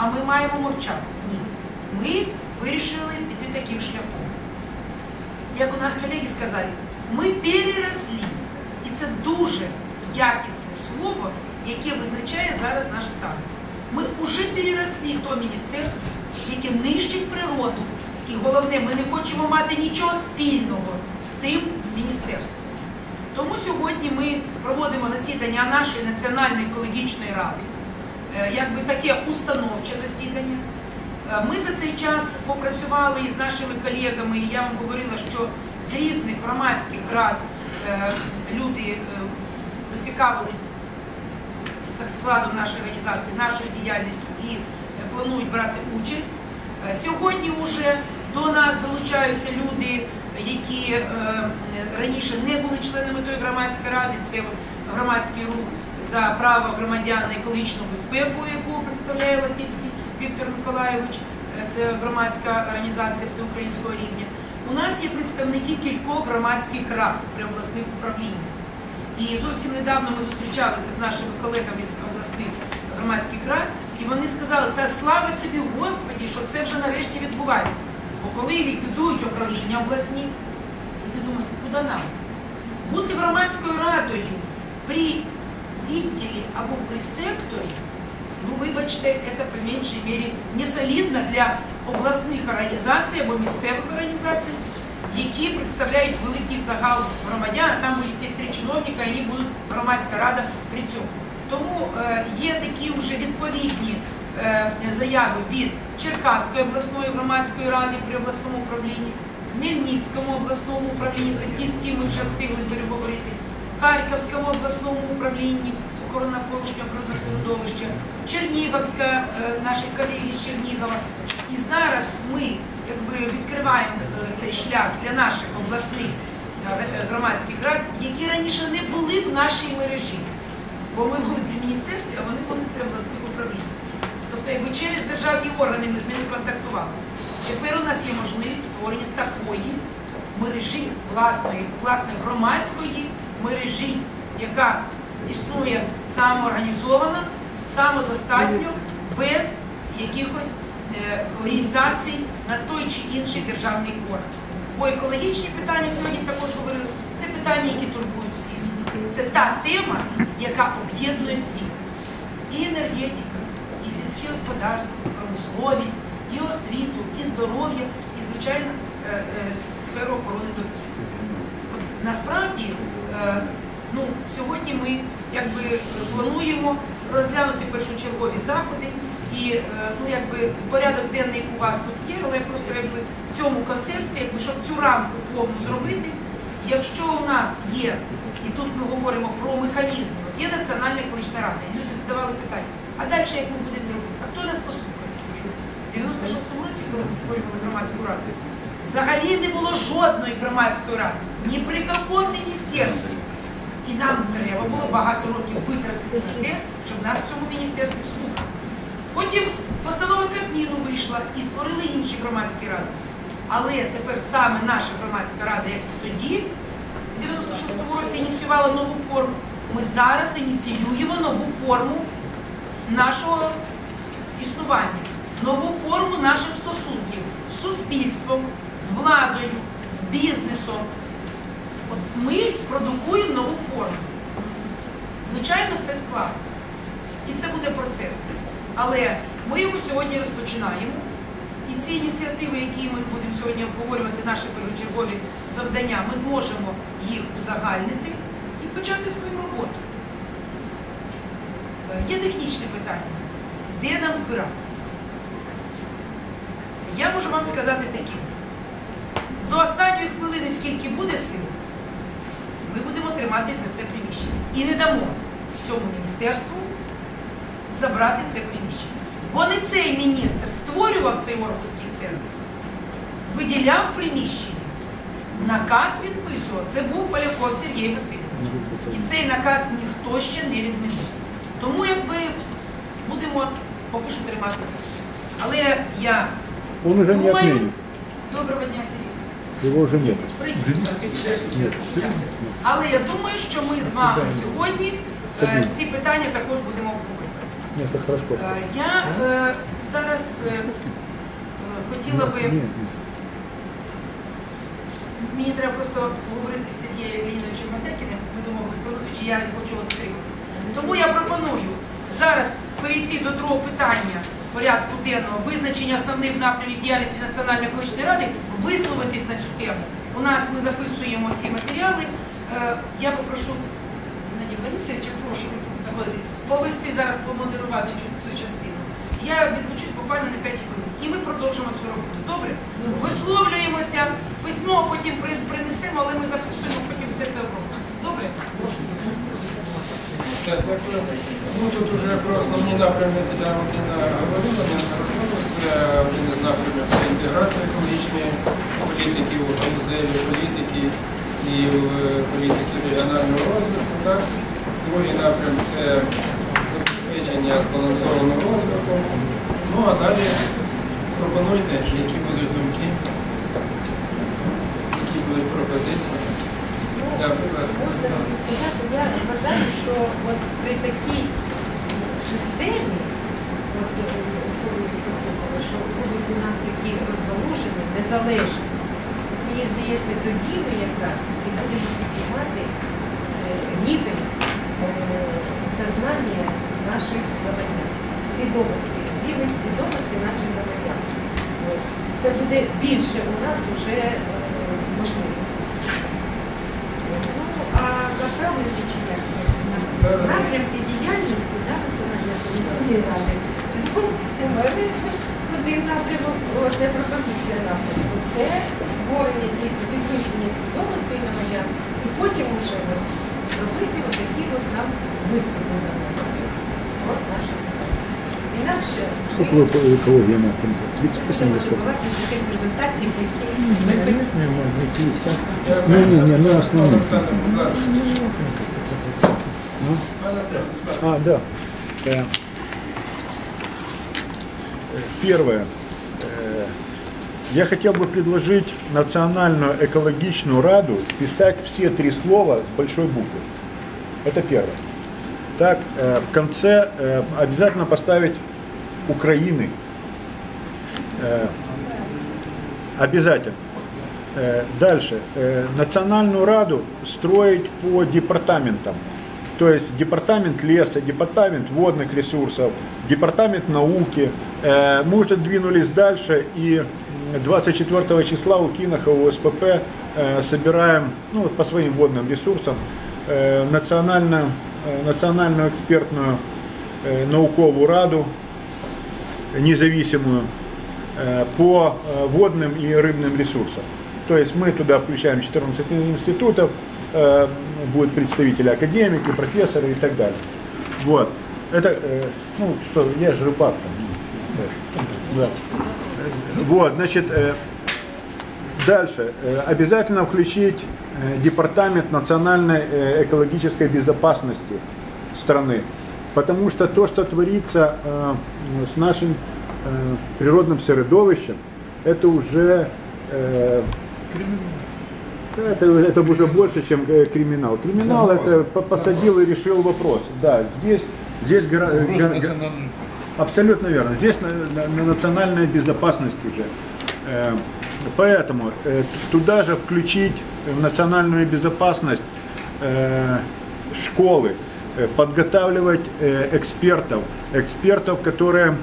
а ми маємо мовчати. Ні. Ми вирішили піти таким шляхом. Як у нас колеги сказали, ми переросли. І це дуже якісне слово, яке визначає зараз наш стан. Ми вже переросли то міністерство, яке нищить природу. І головне, ми не хочемо мати нічого спільного з цим міністерством. Тому сьогодні ми проводимо засідання нашої національної екологічної ради, якби таке установче засідання. Е, Ми за цей час попрацювали із нашими колегами, і я вам говорила, що з різних громадських рад е, люди е, зацікавились складом нашої організації, нашою діяльністю і е, планують брати участь. Е, Сьогодні вже до нас долучаються люди, які е, раніше не були членами тої громадської ради. Це громадський рух за право громадян на екологічну безпеку, яку представляє Лапіцький Віктор Миколайович. Е, Це громадська організація всеукраїнського рівня. У нас є представники кількох громадських рад при обласних управліннях. І зовсім недавно ми зустрічалися з нашими колегами з обласних громадських рад, і вони сказали, та слава тобі, Господі, що це вже нарешті відбувається. Бо коли ліквідують управління обласні, люди думають, куди нам? Бути громадською радою при відділі або при секторі, ну вибачте, це по меншій мірі не солідно для обласних організацій або місцевих організацій, які представляють великий загал громадян, там всі три чиновника, і будуть громадська рада при цьому. Тому е, є такі вже відповідні е, заяви від Черкаської обласної громадської ради при обласному управлінні, Хмельницькому обласному управлінні, це ті, з ким ми вже встигли переговорити, Харківському обласному управлінні охорони навколишнього природного середовища, Чернігівська, е, наші колеги з Чернігова. І зараз ми якби відкриваємо е, цей шлях для наших обласних е, громадських рад, які раніше не були в нашій мережі. Бо ми були при міністерстві, а вони були при обласних управліннях. Тобто, якби через державні органи ми з ними контактували. Тепер у нас є можливість створення такої мережі, власної, власне, громадської мережі, яка існує самоорганізовано, самодостатньо, без якихось е, орієнтацій на той чи інший державний орган. Бо екологічні питання сьогодні також говорили, це питання, які турбують всіх. Це та тема, яка об'єднує всіх. І енергетика, і сільське господарство, і промисловість, і освіту, і здоров'я, і, звичайно, е, е, сферу охорони довкілля. Насправді, е, ну, сьогодні ми якби плануємо розглянути першочергові заходи. І е, ну, якби порядок денний у вас тут є, але просто якби в цьому контексті, якби, щоб цю рамку повну зробити, якщо у нас є, і тут ми говоримо про механізм, є Національна екологічна рада, і люди задавали питання, а далі як ми будемо робити? А хто нас послухає? В 96-му році, коли ми створювали громадську раду, взагалі не було жодної громадської ради, ні при якому міністерстві. І нам треба було багато років витратити на те, щоб нас в цьому міністерстві слухали. Потім постанова Кабміну вийшла і створили інші громадські ради. Але тепер саме наша громадська рада, як і тоді, в 96-му році ініціювала нову форму. Ми зараз ініціюємо нову форму нашого існування, нову форму наших стосунків з суспільством, з владою, з бізнесом. От ми продукуємо нову форму. Звичайно, це складно. І це буде процес. Але ми його сьогодні розпочинаємо. І ці ініціативи, які ми будемо сьогодні обговорювати, наші першочергові завдання, ми зможемо їх узагальнити і почати свою роботу. Е, Є технічне питання. Де нам збиратися? Я можу вам сказати таке. До останньої хвилини, скільки буде сил, ми будемо триматися за це приміщення. І не дамо цьому міністерству забрати це приміщення. Бо не цей міністр створював цей Оркуський центр, виділяв приміщення. Наказ підписував. Це був Поляков Сергій Васильович. І цей наказ ніхто ще не відмінив. Тому якби будемо поки що триматися. Але я думаю, доброго дня, Сергій. Прийдіть, будь ласка, сідайте. Нет. Але я думаю, що ми з вами сьогодні е, ці питання також будемо обговорювати. Ні. Е, Я е, зараз е, хотіла би, Ні, ні. мені треба просто говорити з Сергієм Леонідовичем Масекіним, ми домовились про зустріч, я не хочу вас затримати. Тому я пропоную зараз перейти до другого питання порядку денного, визначення основних напрямів діяльності Національної екологічної ради, висловитись на цю тему. У нас ми записуємо ці матеріали. Е, Я попрошу Геннадія Борисовича, прошу ви тут знаходитесь, повести зараз, помодерувати цю, частину. Я відлучусь буквально на 5 хвилин. І ми продовжимо цю роботу. Добре? Висловлюємося, письмо потім принесемо, але ми записуємо потім все це в роботу. Добре? Прошу. Так. Ну, тут вже про основні напрями Володимирівна говорила, не. Це один із напрямів це інтеграція екологічної політики, у галузеві політики і в політики регіонального розвитку. Так? Другий напрям це забезпечення збалансованого розвитку. Ну а далі пропонуйте, які будуть думки, які будуть пропозиції. Так, будь ласка. Я вважаю, що от при такій системі, от е, коли ви послухали, що будуть у нас такі розгалужені, незалежні, мені здається, тоді ми якраз і будемо піднімати е, рівень е, сознання наших громадян, свідомості, рівень свідомості наших громадян. Це буде більше у нас вже можливостей. Ну, а направлення чи? Напрямки діяльності да, Національної комісії. Ну, один напрямок, одна пропозиція напрямку. Це створення дійсно підвищення свідомості громадян і потім вже робити от такі от нам виступи. От задача. Інакше Сколько ви по екології на 30 будемо сколько? добувати з таких результатів, які ми Не, хотіли. может быть, 50. Дякую. Не, не, не, ну основні. Олександр, будь ласка. Ну, Пане Олександр, А, да. Э, Первое. Э, Я хотел бы предложить Национальную экологичную раду писать все три слова с большой буквы. Это первое. Так, э, в конце э, обязательно поставить Украины. Э, Обязательно. Э, Дальше. Э, Национальную раду строить по департаментам. То есть департамент леса, департамент водных ресурсов, департамент науки. Мы уже двинулись дальше и 24 числа у Кинохова у СПП собираем ну, по своим водным ресурсам национальную, национальную экспертную науковую раду независимую э, по э, водным и рыбным ресурсам. То есть мы туда включаем 14 институтов, э, будут представители академики, профессоры и так далее. Вот. Это, ну что, я же рыбак. Да. Вот, значит, дальше. Обязательно включить департамент национальной экологической безопасности страны. Потому что то, что творится э, с нашим э, природным средовищем, это уже э, это, это уже больше, чем э, криминал. Криминал это по- посадил и решил вопрос. Да, здесь, здесь гора- га- Абсолютно верно. Здесь на, на- на национальная безопасность уже. Э, Поэтому э, туда же включить в национальную безопасность э, школы, подготавливать э, экспертов, экспертов, которые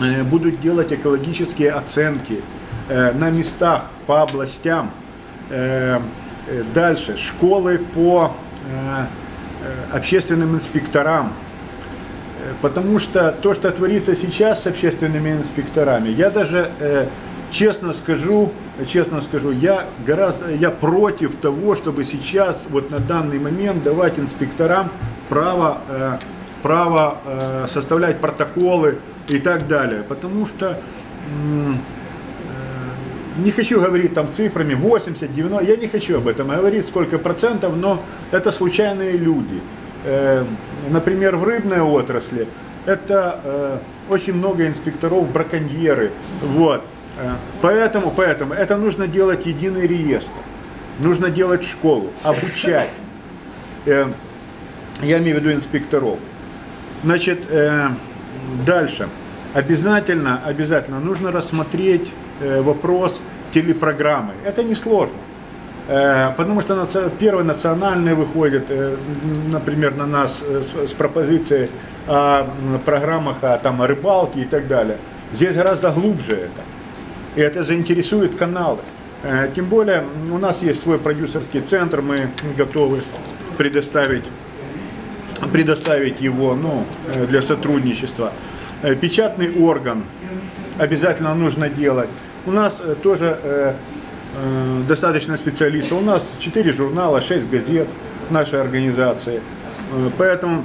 э, будут делать экологические оценки э, на местах по областям. Э, э, Дальше. Школы по э, э, общественным инспекторам, Э, Потому что то, что творится сейчас с общественными инспекторами, я даже э, честно скажу, честно скажу, я гораздо, я против того, чтобы сейчас, вот на данный момент, давать инспекторам право, э, право э, составлять протоколы и так далее. Потому что э, не хочу говорить там цифрами 80, 90, я не хочу об этом говорить, сколько процентов, но это случайные люди. Э, Например, в рыбной отрасли это э, очень много инспекторов браконьеры. Вот. Э, Поэтому, поэтому это нужно делать единый реестр. Нужно делать школу, обучать. Э, Я имею в виду инспекторов. Значит, э, дальше. Обязательно, обязательно нужно рассмотреть вопрос телепрограммы. Это не сложно. Э, Потому что первый национальный выходит, например, на нас с, пропозицией о программах о, там, о рыбалке и так далее. Здесь гораздо глубже это. И это заинтересует каналы. Э, Тем более у нас есть свой продюсерский центр, мы готовы предоставить предоставить его ну, э, для сотрудничества. Э, Печатный орган обязательно нужно делать. У нас тоже достаточно специалистов. У нас 4 журнала, 6 газет нашей организации. Поэтому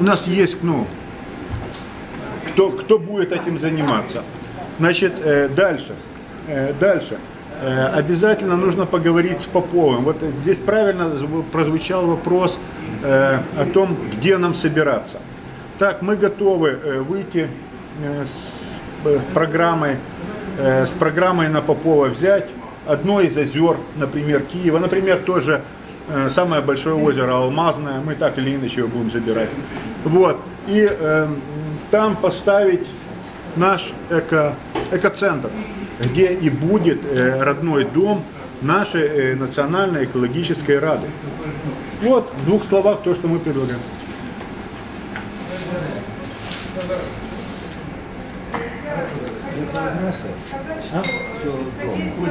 у нас есть, ну, кто, кто будет этим заниматься. Значит, э, дальше. Э, Дальше. Э, Обязательно нужно поговорить с Поповым. Вот здесь правильно зв- прозвучал вопрос о том, где нам собираться. Так, мы готовы выйти с программой, с программой на Попова взять одно из озер, например, Киева, например, тоже самое большое озеро Алмазное, мы так или иначе его будем забирать. Вот. И э, там поставить наш эко, экоцентр, где и будет э, родной дом нашей э, национальной экологической рады. Вот в двух словах то, что мы предлагаем. Все,